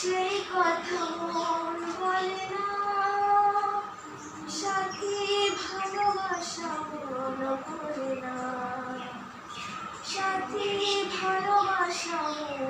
সেই কথা মন বলে না। সাথী ভালোবাসা মন করে না। সাথী ভালোবাসা মন